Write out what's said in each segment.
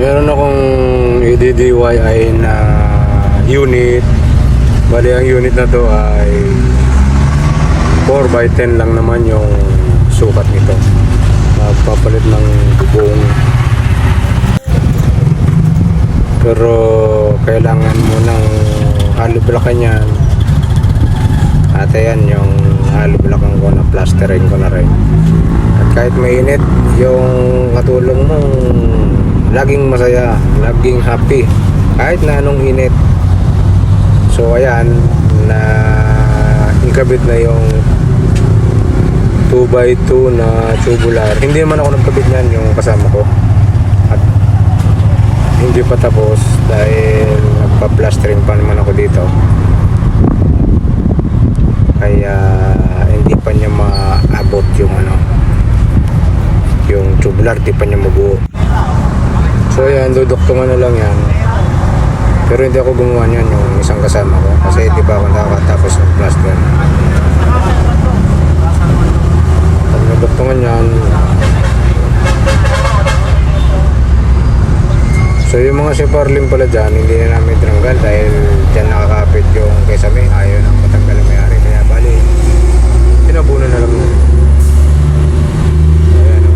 Meron akong EDDYI na unit. Bali ang unit na to ay 4x10 lang naman yung sukat nito. Magpapalit ng bubong. Pero kailangan mo ng hollow blockan yan. At ayan yung hollow blockan ko na plastering ko na rin. At kahit mainit, yung katulong mo laging masaya, laging happy. Kahit na anong init. So ayan, na ikabit na yung 2x2 na tubular. Hindi naman ako nagkabit niyan yung kasama ko. At hindi pa tapos dahil nagpa-plastering pa naman ako dito. Kaya hindi pa niya maabot yung ano yung tubular, di pa niya mabuo. So yan, duduktungan na lang yan. Pero hindi ako gumawa niyan yung isang kasama ko kasi di pa ako nakakatapos ng plaster. Pag naduktungan yan, So yung mga siparlim pala dyan, hindi na namin tinanggal dahil dyan nakakapit yung kesame. Ayaw nang patanggal ang may-ari. Kaya bali, tinabunan na lang nun. Ayan o.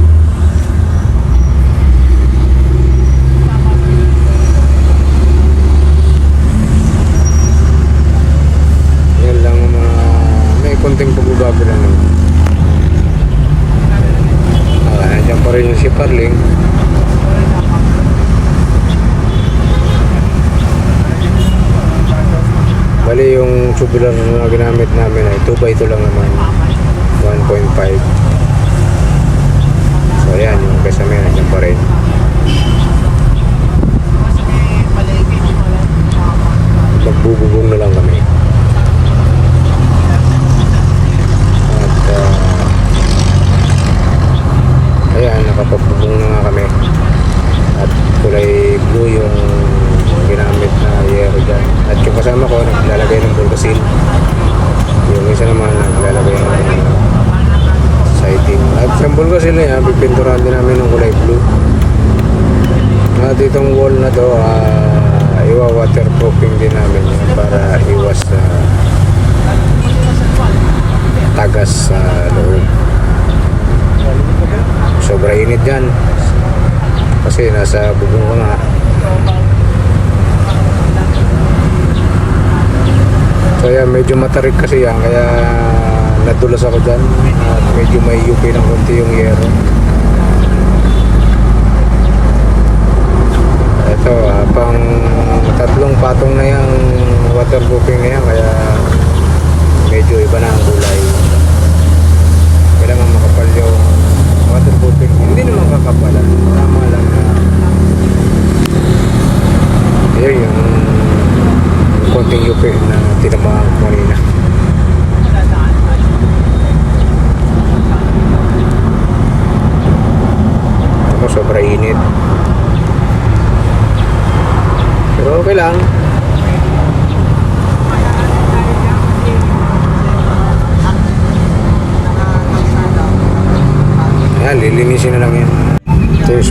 Yan lang ang mga may konting pagbabago lang naman. Ah, nandiyan pa rin yung si Parling. Bali yung tubular na ginamit namin ay 2x2 lang naman. 1.5. So ayan, yung kasama nandiyan pa rin. Magbububong na lang kami. At ah, ayan, nakapagbubong na nga kami. At kulay blue yung ginamit na yero dyan. At yung kasama ko, naglalagay ng bulkasil. Yung isa naman, naglalagay ng siding. Yung bulkasil na yan, pipinturahan din namin ng kulay blue. At itong wall na to, ah, iwa-waterproofing din namin yan para iwas sa tagas sa loob. Sobra init dyan. Kasi nasa bubong ko nga. So yan, medyo matarik kasi yan. Kaya nadulas ako dyan. At medyo may yupi ng konti yung yero. Ito, ah, pang tatlong patong na yung waterproofing na yan. Kaya medyo iba na ang kulay. Kailangan makapal yung waterproofing. Hindi naman kakapalan. Tama lang na yun yung konting yupi na tinamaan ko kanina. Ako sobra init. Pero okay lang. Ayan, lilinisin na lang yan. Ito yung